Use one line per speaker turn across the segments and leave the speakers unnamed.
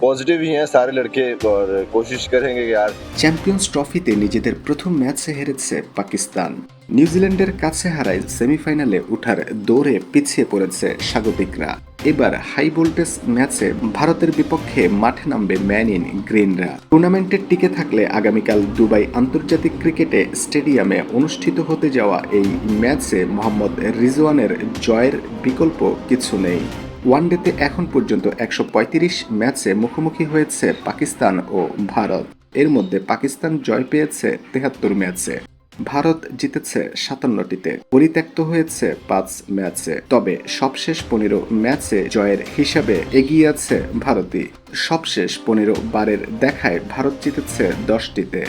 Positive ही हैं सारे लड़के और कोशिश करेंगे कि यार
চ্যাম্পিয়ন্স ট্রফিতে নিজেদের প্রথম ম্যাচে হেরেছে পাকিস্তান নিউজিল্যান্ডের কাছে হারায় সেমিফাইনালে ওঠার দৌড়ে পিছিয়ে পড়েছে স্বাগতিকরা এবার হাই ভোল্টেজ ম্যাচে ভারতের বিপক্ষে মাঠে নামবে ম্যান ইন গ্রিনরা টুর্নামেন্টে টিকে থাকলে আগামীকাল দুবাই আন্তর্জাতিক ক্রিকেটে স্টেডিয়ামে অনুষ্ঠিত হতে যাওয়া এই ম্যাচে মোহাম্মদ রিজওয়ানের জয়ের বিকল্প কিছু নেই ওয়ানডেতে এখন পর্যন্ত একশো পঁয়ত্রিশ ম্যাচে মুখোমুখি হয়েছে পাকিস্তান ও ভারত। এর মধ্যে পাকিস্তান জয় পেয়েছে তেহাত্তর ম্যাচে। ভারত জিতেছে সাতান্নটিতে। পরিত্যক্ত হয়েছে পাঁচ ম্যাচে। তবে সবশেষ পনেরো ম্যাচে জয়ের হিসাবে এগিয়ে আছে ভারতই। সবশেষ পনেরো বারের দেখায় ভারত জিতেছে দশটিতে।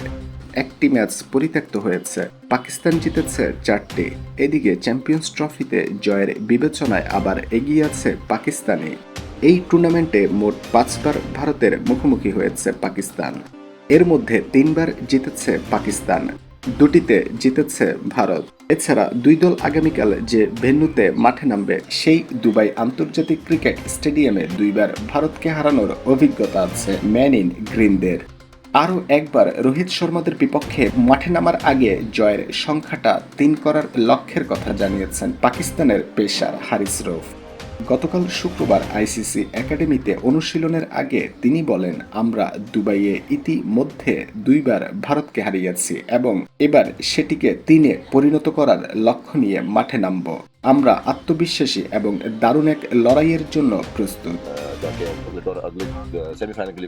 একটি ম্যাচ পরিত্যক্ত হয়েছে। পাকিস্তান জিতেছে চারটি। এদিকে চ্যাম্পিয়ন্স ট্রফিতে জয়ের বিবেচনায় আবার এগিয়ে আছে পাকিস্তানি এই টুর্নামেন্টে মোট পাঁচবার ভারতের মুখোমুখি হয়েছে পাকিস্তান। এর মধ্যে তিনবার জিতেছে পাকিস্তান। দুটিতে জিতেছে ভারত। এছাড়া দুই দল আগামীকাল যে ভেন্যুতে মাঠে নামবে, সেই দুবাই আন্তর্জাতিক ক্রিকেট স্টেডিয়ামে দুইবার ভারতকে হারানোর অভিজ্ঞতা আছে ম্যান ইন গ্রিনদের। আরও একবার রোহিত শর্মাদের বিপক্ষে মাঠে নামার আগে জয়ের সংখ্যাটা তিন করার লক্ষ্যের কথা জানিয়েছেন পাকিস্তানের পেশার হারিস রৌফ। গতকাল শুক্রবার আইসিসি একাডেমিতে অনুশীলনের আগে তিনি বলেন, আমরা দুবাইয়ে ইতিমধ্যে দুইবার ভারতকে হারিয়েছি এবং এবার সেটিকে তিনে পরিণত করার লক্ষ্য নিয়ে মাঠে নামব। আমরা আত্মবিশ্বাসী এবং দারুণ এক লড়াইয়ের জন্য প্রস্তুত।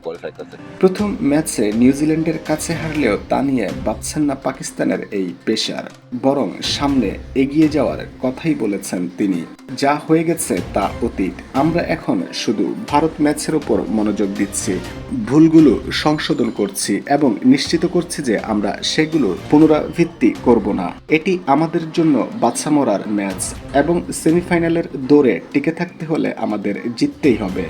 কোয়ালিফাই
প্রথম ম্যাচে নিউজিল্যান্ডের কাছে হারলেও তা নিয়ে ভাবছেন না পাকিস্তানের এই পেশার, বরং সামনে এগিয়ে যাওয়ার কথাই বলেছেন তিনি। যা হয়ে গেছে তা অতীত। আমরা এখন শুধু ভারত ম্যাচের ওপর মনোযোগ দিচ্ছি। ভুলগুলো সংশোধন করছি এবং নিশ্চিত করছি যে আমরা সেগুলো পুনরাবৃত্তি করব না। এটি আমাদের জন্য বাচ্চা মরার ম্যাচ এবং সেমিফাইনালের দৌড়ে টিকে থাকতে হলে আমাদের জিততেই হবে।